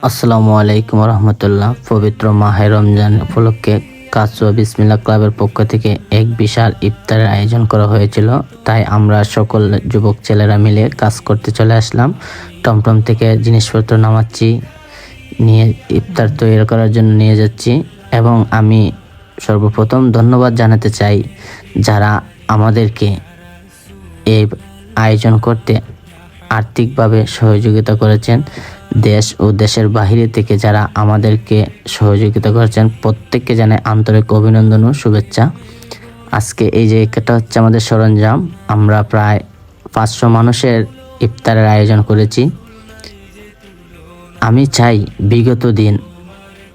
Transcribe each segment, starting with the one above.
আসসালামু আলাইকুম রহমতুল্লাহ। পবিত্র মাহে রমজান উপলক্ষে কাচুয়া বিসমিল্লা ক্লাবের পক্ষ থেকে এক বিশাল ইফতারের আয়োজন করা হয়েছিল। তাই আমরা সকল যুবক ছেলেরা মিলে কাজ করতে চলে আসলাম। টমটম থেকে জিনিসপত্র নামাচ্ছি, নিয়ে ইফতার তৈরি করার জন্য নিয়ে যাচ্ছি এবং আমি সর্বপ্রথম ধন্যবাদ জানাতে চাই যারা আমাদেরকে এই আয়োজন করতে আর্থিকভাবে সহযোগিতা করেছেন। দেশ ও দেশের বাহিরে থেকে যারা আমাদেরকে সহযোগিতা করেছেন, প্রত্যেককে জানাই আন্তরিক অভিনন্দন ও শুভেচ্ছা। আজকে এই যে এটা হচ্ছে আমাদের সরঞ্জাম, আমরা প্রায় পাঁচশো মানুষের ইফতারের আয়োজন করেছি। আমি চাই বিগত দিন,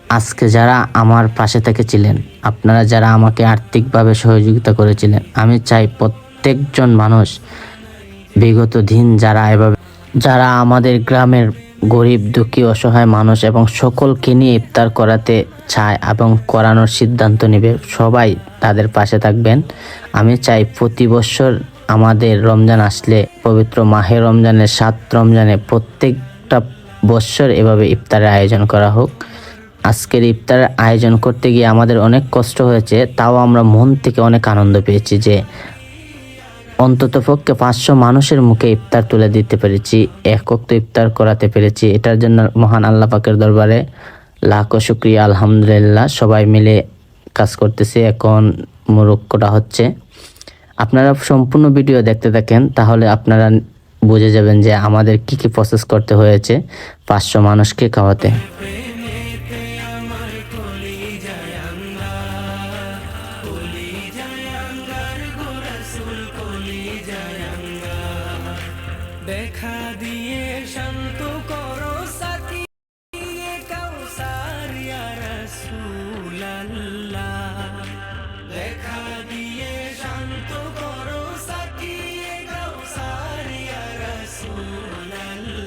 আজকে যারা আমার পাশে থেকেছিলেন, আপনারা যারা আমাকে আর্থিকভাবে সহযোগিতা করেছিলেন, আমি চাই প্রত্যেকজন মানুষ বিগত দিন যারা এভাবে যারা আমাদের গ্রামের গরিব, দুঃখী, অসহায় মানুষ এবং সকলকে নিয়ে ইফতার করাতে চায় এবং করানোর সিদ্ধান্ত নেবে। সবাই তাদের পাশে থাকবেন। আমি চাই প্রতি বছর আমাদের রমজান আসলে পবিত্র মাহে রমজানের সাত রমজানে প্রত্যেকটা বছর এভাবে ইফতারের আয়োজন করা হোক। আজকের ইফতারের আয়োজন করতে গিয়ে আমাদের অনেক কষ্ট হয়েছে, তাও আমরা মন থেকে অনেক আনন্দ পেয়েছি যে অন্তত পক্ষে পাঁচশো মানুষের মুখে ইফতার তুলে দিতে পেরেছি একক তো ইফতার করাতে পেরেছি। এটার জন্য মহান আল্লাহ পাকের দরবারে লাখো শুক্রিয়া, আলহামদুলিল্লাহ। সবাই মিলে কাজ করতেছে, এখন মুরক্কটা হচ্ছে। আপনারা সম্পূর্ণ ভিডিও দেখতে থাকেন, তাহলে আপনারা বুঝে যাবেন যে আমাদের কি কি প্রসেস করতে হয়েছে পাঁচশো মানুষকে খাওয়াতে। দেখা দিয়ে শান্ত করো সাকিয়ে কাউসার ইয়া দেখা দিয়ে শান্ত করো সাকিয়ে কাউসার ইয়া রাসূলাল্লাহ।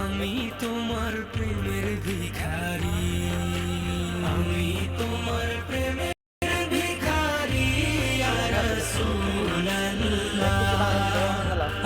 আমি তোমার প্রেমের ভিখারি, আমি তোমার প্রেমের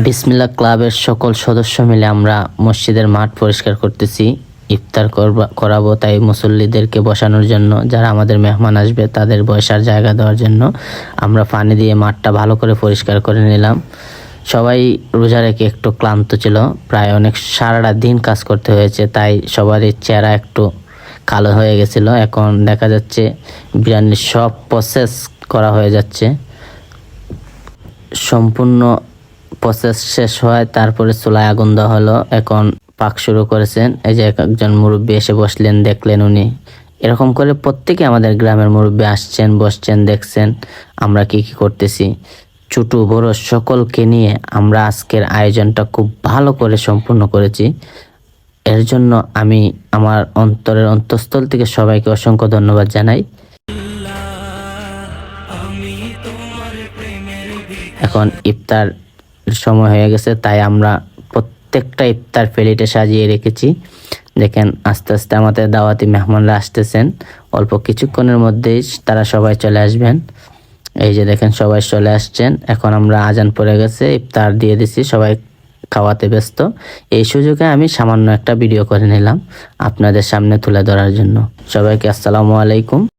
বিসমিল্লা ক্লাবের সকল সদস্য মিলে আমরা মসজিদের মাঠ পরিষ্কার করতেছি, ইফতার করবা তাই মুসল্লিদেরকে বসানোর জন্য, যারা আমাদের মেহমান আসবে তাদের বসার জায়গা দেওয়ার জন্য আমরা পানি দিয়ে মাঠটা ভালো করে পরিষ্কার করে নিলাম। সবাই রোজা রেখে একটু ক্লান্ত ছিল, প্রায় অনেক সারাটা দিন কাজ করতে হয়েছে, তাই সবারই চেহারা একটু কালো হয়ে গেছিল। এখন দেখা যাচ্ছে বিরিয়ানির সব প্রসেস করা হয়ে যাচ্ছে। সম্পূর্ণ প্রসেস শেষ হয়, তারপরে চুলায় আগুন দেওয়া হলো। এখন পাক শুরু করেছেন। এই যে এক একজন মুরব্বী এসে বসলেন, দেখলেন উনি। এরকম করে প্রত্যেকে আমাদের গ্রামের মুরব্বী আসছেন, বসছেন, দেখছেন আমরা কি কি করতেছি। ছোটো, বড় সকলকে নিয়ে আমরা আজকের আয়োজনটা খুব ভালো করে সম্পূর্ণ করেছি। এর জন্য আমি আমার অন্তরের অন্তঃস্থল থেকে সবাইকে অসংখ্য ধন্যবাদ জানাই। এখন ইফতার সময় হয়ে গেছে, তাই আমরা প্রত্যেকটা ইফতার প্লেটে সাজিয়ে রেখেছি। দেখেন, আস্তে আস্তে আমাদের দাওয়াতি মেহমানরা আসতেছেন। অল্প কিছুক্ষণের মধ্যেই তারা সবাই চলে আসবেন। এই যে দেখেন, সবাই চলে আসছেন। এখন আমরা আজান পড়ে গেছে, ইফতার দিয়ে দিছি, সবাই খাওয়াতে ব্যস্ত। এই সুযোগে আমি সামান্য একটা ভিডিও করে নিলাম আপনাদের সামনে তুলে ধরার জন্য। সবাইকে আসসালামু আলাইকুম।